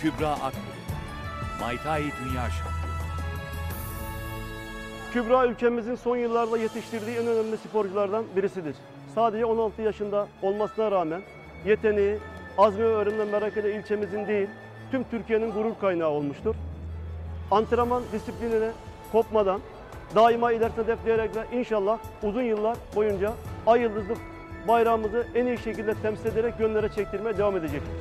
Kübra Akbulut. Muay Thai Dünya Şampiyonu. Kübra ülkemizin son yıllarda yetiştirdiği en önemli sporculardan birisidir. Sadece 16 yaşında olmasına rağmen yeteneği, azmi ve öğrenme merak eden ilçemizin değil, tüm Türkiye'nin gurur kaynağı olmuştur. Antrenman disiplinine kopmadan, daima ilerisine hedefleyerek ve inşallah uzun yıllar boyunca ay yıldızlı bayrağımızı en iyi şekilde temsil ederek gönlere çektirmeye devam edecektir.